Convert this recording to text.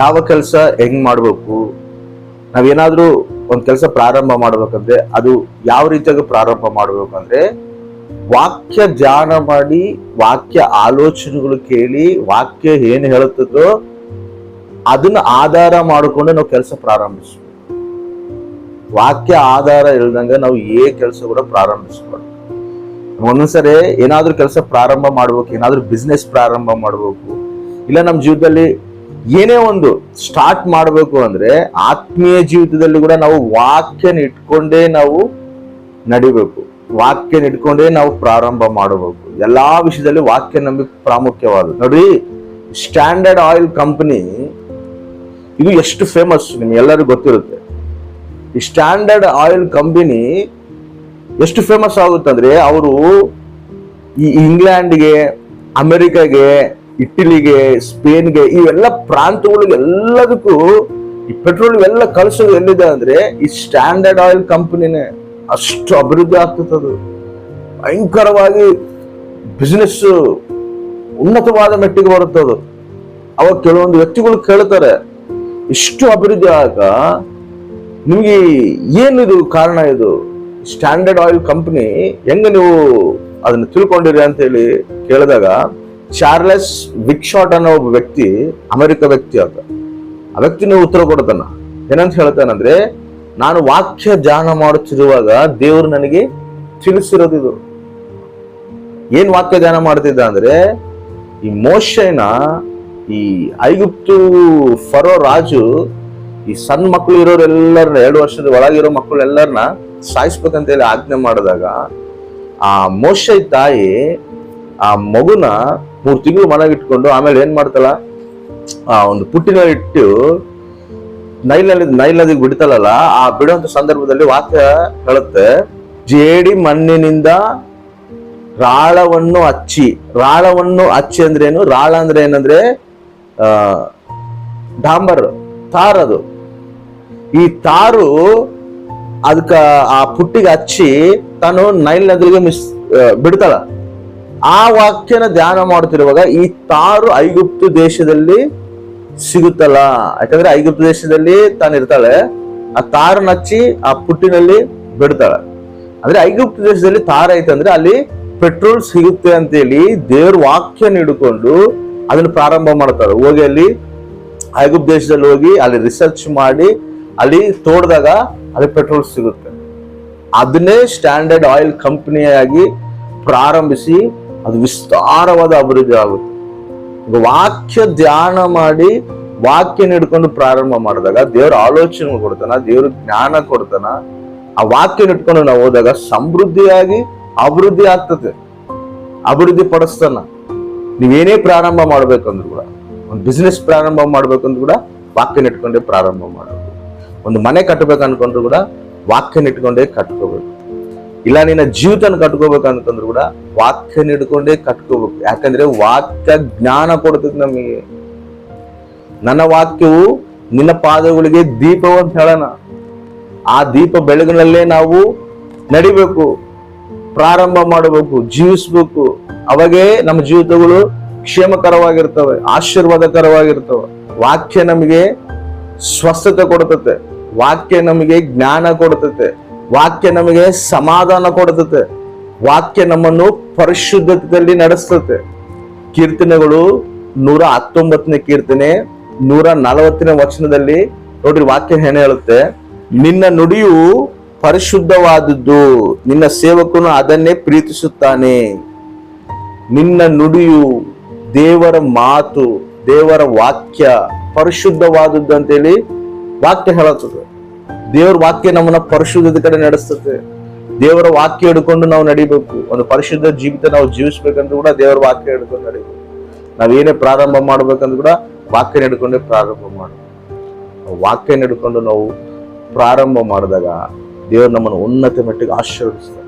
ಯಾವ ಕೆಲಸ ಹೆಂಗ್ ಮಾಡ್ಬೇಕು? ನಾವೇನಾದ್ರೂ ಒಂದ್ ಕೆಲಸ ಪ್ರಾರಂಭ ಮಾಡ್ಬೇಕಂದ್ರೆ ಅದು ಯಾವ ರೀತಿಯಾಗಿ ಪ್ರಾರಂಭ ಮಾಡ್ಬೇಕಂದ್ರೆ ವಾಕ್ಯ ಧ್ಯಾನ ಮಾಡಿ, ವಾಕ್ಯ ಆಲೋಚನೆಗಳು ಕೇಳಿ, ವಾಕ್ಯ ಏನ್ ಹೇಳುತ್ತದೋ ಅದನ್ನ ಆಧಾರ ಮಾಡಿಕೊಂಡು ನಾವು ಕೆಲಸ ಪ್ರಾರಂಭಿಸ್ಬೇಕು. ವಾಕ್ಯ ಆಧಾರ ಇಲ್ದಂಗ ನಾವು ಏ ಕೆಲಸ ಕೂಡ ಪ್ರಾರಂಭಿಸ್ಬಾರ್ದು ಒಂದೊಂದ್ಸರಿ ಏನಾದ್ರೂ ಕೆಲಸ ಪ್ರಾರಂಭ ಮಾಡ್ಬೇಕು, ಏನಾದ್ರೂ ಬಿಸ್ನೆಸ್ ಪ್ರಾರಂಭ ಮಾಡ್ಬೇಕು, ಇಲ್ಲ ನಮ್ಮ ಜೀವಿತದಲ್ಲಿ ಏನೇ ಒಂದು ಸ್ಟಾರ್ಟ್ ಮಾಡಬೇಕು ಅಂದ್ರೆ ಆತ್ಮೀಯ ಜೀವಿತದಲ್ಲಿ ಕೂಡ ನಾವು ವಾಕ್ಯನ ಇಟ್ಕೊಂಡೇ ನಾವು ನಡಿಬೇಕು. ವಾಕ್ಯನ ಇಟ್ಕೊಂಡೇ ನಾವು ಪ್ರಾರಂಭ ಮಾಡಬೇಕು. ಎಲ್ಲಾ ವಿಷಯದಲ್ಲಿ ವಾಕ್ಯ ನಮಗೆ ಪ್ರಾಮುಖ್ಯವಾದ ನೋಡ್ರಿ ಸ್ಟ್ಯಾಂಡರ್ಡ್ ಆಯಿಲ್ ಕಂಪನಿ ಇದು ಎಷ್ಟು ಫೇಮಸ್ ನಿಮ್ಗೆಲ್ಲರಿಗೂ ಗೊತ್ತಿರುತ್ತೆ. ಈ ಸ್ಟ್ಯಾಂಡರ್ಡ್ ಆಯಿಲ್ ಕಂಪನಿ ಎಷ್ಟು ಫೇಮಸ್ ಆಗುತ್ತಂದ್ರೆ ಅವರು ಈ ಇಂಗ್ಲೆಂಡ್ಗೆ ಅಮೆರಿಕಾಗೆ ಇಟಲಿಗೆ, ಸ್ಪೇನ್ಗೆ ಇವೆಲ್ಲ ಪ್ರಾಂತಗಳಿಗೆ ಎಲ್ಲದಕ್ಕೂ ಈ ಪೆಟ್ರೋಲ್ ಇವೆಲ್ಲ ಕಳಿಸೋದು ಎಲ್ಲಿದೆ ಅಂದ್ರೆ ಈ ಸ್ಟ್ಯಾಂಡರ್ಡ್ ಆಯಿಲ್ ಕಂಪನಿನೇ. ಅಷ್ಟು ಅಭಿವೃದ್ಧಿ ಆಗ್ತದೆ ಅದು. ಭಯಂಕರವಾಗಿ ಬಿಸ್ನೆಸ್ ಉನ್ನತವಾದ ಮೆಟ್ಟಿಗೆ ಬರುತ್ತೆ ಅದು. ಅವಾಗ ಕೆಲವೊಂದು ವ್ಯಕ್ತಿಗಳು ಕೇಳ್ತಾರೆ, ಇಷ್ಟು ಅಭಿವೃದ್ಧಿ ಆಗ ನಿಮಗೆ ಏನಿದು ಕಾರಣ ಇದು? ಸ್ಟ್ಯಾಂಡರ್ಡ್ ಆಯಿಲ್ ಕಂಪನಿ, ಹೆಂಗ ನೀವು ಅದನ್ನ ತಿಳ್ಕೊಂಡಿರಿ? ಅಂತ ಹೇಳಿ ಕೇಳಿದಾಗ ಚಾರ್ಲೆಸ್ ವಿಕ್ಶಾಟ್ ಅನ್ನೋ ಒಬ್ಬ ವ್ಯಕ್ತಿ, ಅಮೆರಿಕ ವ್ಯಕ್ತಿ ಆತ ಆ ವ್ಯಕ್ತಿನ ಉತ್ತರ ಕೊಡ್ತಾನ. ಏನಂತ ಹೇಳ್ತಾನಂದ್ರೆ, ನಾನು ವಾಕ್ಯ ಧ್ಯಾನ ಮಾಡುತ್ತಿರುವಾಗ ದೇವರು ನನಗೆ ತಿಳಿಸಿರೋದಿದು ಏನ್ ವಾಕ್ಯ ಧ್ಯಾನ ಮಾಡ್ತಿದ್ದ ಅಂದ್ರೆ, ಈ ಮೋಶನ, ಈ ಐಗುಪ್ತು ಫರೋ ರಾಜು, ಈ ಸಣ್ಣ ಮಕ್ಕಳು ಇರೋರೆಲ್ಲರನ್ನ, ಎರಡು ವರ್ಷದ ಒಳಗಿರೋ ಮಕ್ಕಳು ಎಲ್ಲರನ್ನ ಸಾಯಿಸ್ಬೇಕಂತ ಹೇಳಿ ಆಜ್ಞೆ ಮಾಡಿದಾಗ, ಆ ಮೋಶ ತಾಯಿ, ಆ ಮಗುನ ಮೂರ್ ತಿಂಗಳು ಮನೆಗಿಟ್ಕೊಂಡು ಆಮೇಲೆ ಏನ್ ಮಾಡ್ತಲ್ಲ? ಆ ಒಂದು ಪುಟ್ಟಿನ ಇಟ್ಟು ನೈಲ್ ನದಿ, ನೈಲ್ ನದಿಗೆ ಬಿಡ್ತಾಳಲ್ಲ ಆ ಬಿಡುವಂತ ಸಂದರ್ಭದಲ್ಲಿ ವಾಕ್ಯ ಹೇಳುತ್ತೆ ಜೇಡಿ ಮಣ್ಣಿನಿಂದ ರಾಳವನ್ನು ಹಚ್ಚಿ ರಾಳವನ್ನು ಹಚ್ಚಿ ಅಂದ್ರೆ ಏನು? ರಾಳ ಅಂದ್ರೆ ಏನಂದ್ರೆ, ಆ, ಡಾಂಬರ್, ತಾರ್ ಅದು. ಈ ತಾರು ಅದಕ್ಕ ಆ ಪುಟ್ಟಿಗೆ ಹಚ್ಚಿ ತಾನು ನೈಲ್ ನದಿಗೆ ಮಿಸ್ ಬಿಡ್ತಾಳ ಆ ವಾಕ್ಯನ ಧ್ಯಾನ ಮಾಡುತ್ತಿರುವಾಗ ಈ ತಾರು ಐಗುಪ್ತು ದೇಶದಲ್ಲಿ ಸಿಗುತ್ತಲ್ಲ. ಯಾಕಂದ್ರೆ ಐಗುಪ್ತ ದೇಶದಲ್ಲಿ ತಾನು ಇರ್ತಾಳೆ. ಆ ತಾರನ್ನ ಹಚ್ಚಿ ಆ ಪುಟ್ಟಿನಲ್ಲಿ ಬಿಡ್ತಾಳೆ. ಅಂದ್ರೆ ಐಗುಪ್ತ ದೇಶದಲ್ಲಿ ತಾರ ಅಂದ್ರೆ ಅಲ್ಲಿ ಪೆಟ್ರೋಲ್ ಸಿಗುತ್ತೆ ಅಂತೇಳಿ ದೇವ್ರ ವಾಕ್ಯ ಹಿಡ್ಕೊಂಡು ಅದನ್ನ ಪ್ರಾರಂಭ ಮಾಡ್ತಾರೆ. ಹೋಗಿ ಅಲ್ಲಿ ಐಗುಪ್ತ ದೇಶದಲ್ಲಿ ಹೋಗಿ ಅಲ್ಲಿ ರಿಸರ್ಚ್ ಮಾಡಿ ಅಲ್ಲಿ ತೋಡಿದಾಗ ಅಲ್ಲಿ ಪೆಟ್ರೋಲ್ ಸಿಗುತ್ತೆ. ಅದನ್ನೇ ಸ್ಟ್ಯಾಂಡರ್ಡ್ ಆಯಿಲ್ ಕಂಪನಿಯಾಗಿ ಪ್ರಾರಂಭಿಸಿ ಅದು ವಿಸ್ತಾರವಾದ ಅಭಿವೃದ್ಧಿ ಆಗುತ್ತೆ. ವಾಕ್ಯ ಧ್ಯಾನ ಮಾಡಿ ವಾಕ್ಯ ಹಿಡ್ಕೊಂಡು ಪ್ರಾರಂಭ ಮಾಡಿದಾಗ ದೇವ್ರ ಆಲೋಚನೆ ಕೊಡ್ತಾನ, ದೇವ್ರ ಜ್ಞಾನ ಕೊಡ್ತಾನ, ಆ ವಾಕ್ಯ ಇಟ್ಕೊಂಡು ನಾವು ಹೋದಾಗ ಸಮೃದ್ಧಿಯಾಗಿ ಅಭಿವೃದ್ಧಿ ಆಗ್ತದೆ. ಅಭಿವೃದ್ಧಿ ಪಡಿಸ್ತಾನ. ನೀವೇನೇ ಪ್ರಾರಂಭ ಮಾಡ್ಬೇಕಂದ್ರು ಕೂಡ, ಒಂದು ಬಿಸ್ನೆಸ್ ಪ್ರಾರಂಭ ಮಾಡ್ಬೇಕಂದ್ರು ಕೂಡ ವಾಕ್ಯನ ಇಟ್ಕೊಂಡೇ ಪ್ರಾರಂಭ ಮಾಡಬೇಕು. ಒಂದು ಮನೆ ಕಟ್ಟಬೇಕು ಅನ್ಕೊಂಡ್ರು ಕೂಡ ವಾಕ್ಯನ ಇಟ್ಕೊಂಡೇ ಕಟ್ಕೋಬೇಕು. ಇಲ್ಲ, ನಿನ್ನ ಜೀವಿತನ ಕಟ್ಕೋಬೇಕು ಅಂತಂದ್ರು ಕೂಡ ವಾಕ್ಯನ ಹಿಡ್ಕೊಂಡೇ ಕಟ್ಕೋಬೇಕು. ಯಾಕಂದ್ರೆ ವಾಕ್ಯ ಜ್ಞಾನ ಕೊಡ್ತದೆ ನಮಗೆ. ನನ್ನ ವಾಕ್ಯವು ನಿನ್ನ ಪಾದಗಳಿಗೆ ದೀಪವು ಅಂತ ಹೇಳೋಣ. ಆ ದೀಪ ಬೆಳಗಿನಲ್ಲೇ ನಾವು ನಡಿಬೇಕು, ಪ್ರಾರಂಭ ಮಾಡಬೇಕು, ಜೀವಿಸ್ಬೇಕು. ಅವಾಗೇ ನಮ್ಮ ಜೀವಿತಗಳು ಕ್ಷೇಮಕರವಾಗಿರ್ತವೆ, ಆಶೀರ್ವಾದಕರವಾಗಿರ್ತವೆ. ವಾಕ್ಯ ನಮಗೆ ಸ್ವಸ್ಥತೆ ಕೊಡ್ತತೆ. ವಾಕ್ಯ ನಮಗೆ ಜ್ಞಾನ ಕೊಡ್ತತೆ. ವಾಕ್ಯ ನಮಗೆ ಸಮಾಧಾನ ಕೊಡುತ್ತೆ ವಾಕ್ಯ ನಮ್ಮನ್ನು ಪರಿಶುದ್ಧತೆಯಲ್ಲಿ ನಡೆಸ್ತತೆ ಕೀರ್ತನೆಗಳು ನೂರ ಹತ್ತೊಂಬತ್ತನೇ ಕೀರ್ತನೆ, ನೂರ ನಲವತ್ತನೇ ವಚನದಲ್ಲಿ ನೋಡ್ರಿ ವಾಕ್ಯ ಏನ್ ಹೇಳುತ್ತೆ? ನಿನ್ನ ನುಡಿಯು ಪರಿಶುದ್ಧವಾದದ್ದು, ನಿನ್ನ ಸೇವಕನು ಅದನ್ನೇ ಪ್ರೀತಿಸುತ್ತಾನೆ. ನಿನ್ನ ನುಡಿಯು ದೇವರ ಮಾತು, ದೇವರ ವಾಕ್ಯ ಪರಿಶುದ್ಧವಾದದ್ದು ಅಂತೇಳಿ ವಾಕ್ಯ ಹೇಳುತ್ತದೆ. ದೇವರ ವಾಕ್ಯ ನಮ್ಮನ್ನ ಪರಿಶುದ್ಧದ ಕಡೆ ನಡೆಸ್ತದೆ ದೇವರ ವಾಕ್ಯ ಹಿಡ್ಕೊಂಡು ನಾವು ನಡಿಬೇಕು. ಒಂದು ಪರಿಶುದ್ಧ ಜೀವಿತ ನಾವು ಜೀವಿಸ್ಬೇಕಂದ್ರೂ ಕೂಡ ದೇವರ ವಾಕ್ಯ ಹಿಡ್ಕೊಂಡು ನಡಿಬೇಕು. ನಾವೇನೇ ಪ್ರಾರಂಭ ಮಾಡ್ಬೇಕಂದ್ರೂ ಕೂಡ ವಾಕ್ಯ ಹಿಡ್ಕೊಂಡೇ ಪ್ರಾರಂಭ ಮಾಡಬೇಕು ವಾಕ್ಯ ಹಿಡ್ಕೊಂಡು ನಾವು ಪ್ರಾರಂಭ ಮಾಡಿದಾಗ ದೇವರು ನಮ್ಮನ್ನು ಉನ್ನತ ಮಟ್ಟಿಗೆ ಆಶೀರ್ವದಿಸ್ತಾರೆ.